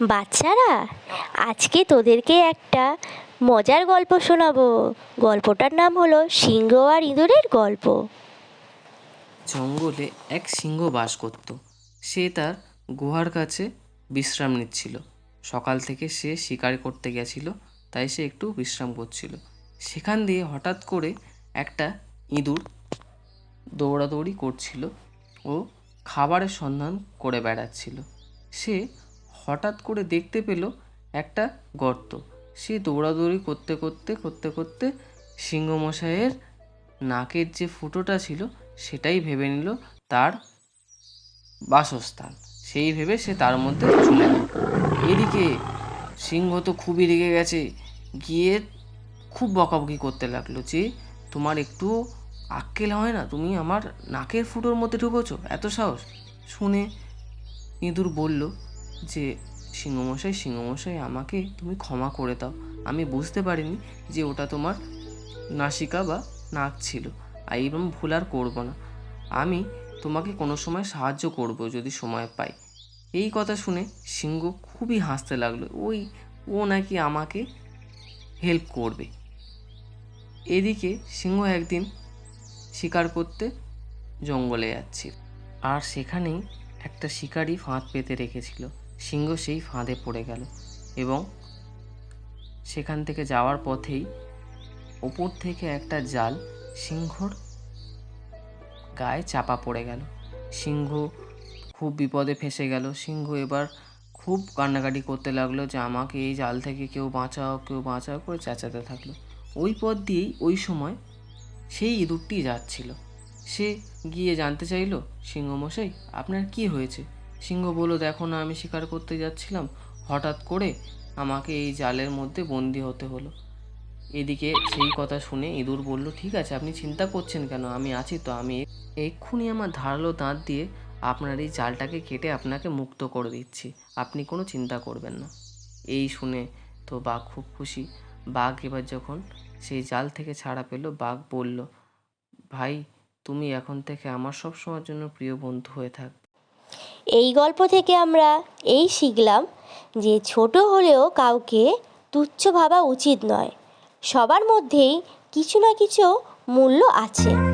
বাচ্চারা, আজকে তোদেরকে একটা মজার গল্প শোনাবো। গল্পটার নাম হলো সিংহ আর ইঁদুরের গল্প। জঙ্গলে এক সিংহ বাস করত। সে তার গুহার কাছে বিশ্রাম নিচ্ছিল। সকাল থেকে সে শিকার করতে গেছিল, তাই সে একটু বিশ্রাম করছিল। সেখান দিয়ে হঠাৎ করে একটা ইঁদুর দৌড়াদৌড়ি করছিল ও খাবারের সন্ধান করে বেড়াচ্ছিল। সে হঠাৎ করে দেখতে পেল একটা গর্ত। সে দৌড়াদৌড়ি করতে করতে করতে করতে সিংহমশাইয়ের নাকের যে ফুটোটা ছিল, সেটাই ভেবে নিল তার বাসস্থান। সেই ভেবে সে তার মধ্যে চলে গেল। এদিকে সিংহ তো খুবই রেগে গেছে, গিয়ে খুব বকাবকি করতে লাগল যে, তোমার একটু আক্কেল হয় না? তুমি আমার নাকের ফুটোর মধ্যে ঢুকেছো? এত সাহস? শুনে ইঁদুর বলল যে সিংহমশাই সিংহমশাই আমাকে তুমি ক্ষমা করে দাও। আমি বুঝতে পারিনি যে ওটা তোমার নাসিকা বা নাক ছিল। আর এবং ভুল আর করব না। আমি তোমাকে কোনো সময় সাহায্য করব যদি সময় পাই। এই কথা শুনে সিংহ খুবই হাসতে লাগল। ওই, ও নাকি আমাকে হেল্প করবে। এদিকে সিংহ একদিন শিকার করতে জঙ্গলে যাচ্ছিল। আর সেখানেই একটা শিকারি ফাঁদ পেতে রেখেছিল। সিংহ সেই ফাঁদে পড়ে গেল এবং সেখান থেকে যাওয়ার পথেই ওপর থেকে একটা জাল সিংহর গায়ে চাপা পড়ে গেল। সিংহ খুব বিপদে ফেসে গেল। সিংহ এবার খুব কান্নাকাটি করতে লাগল যে আমাকে এই জাল থেকে কেউ বাঁচাও কেউ বাঁচাও করে চেঁচাতে থাকল। ওই পথ দিয়েই ওই সময় সেই ইঁদুরটি যাচ্ছিল। সে গিয়ে জানতে চাইলো, সিংহমশাই, আপনার কি হয়েছে? সিংহ বলল, দেখো না, আমি শিকার করতে যাচ্ছিলাম। হঠাৎ করে আমাকে এই জালের মধ্যে বন্দি হতে হলো। এদিকে সেই কথা শুনে ইঁদুর বলল, ঠিক আছে, আপনি চিন্তা করছেন কেন? আমি আছি তো, আমি এক্ষুনি আমার ধারালো দাঁত দিয়ে আপনার এই জালটাকে কেটে আপনাকে মুক্ত করে দিচ্ছি। আপনি কোনো চিন্তা করবেন না। এই শুনে তো বাঘ খুব খুশি। বাঘ এবার যখন সেই জাল থেকে ছাড়া পেল, বাঘ বলল, ভাই, তুমি এখন থেকে আমার সব সময়ের জন্য প্রিয় বন্ধু হয়ে থাক। এই গল্প থেকে আমরা এই শিখলাম যে ছোট হলেও কাউকে তুচ্ছ ভাবা উচিত নয়। সবার মধ্যেই কিছু না কিছু মূল্য আছে।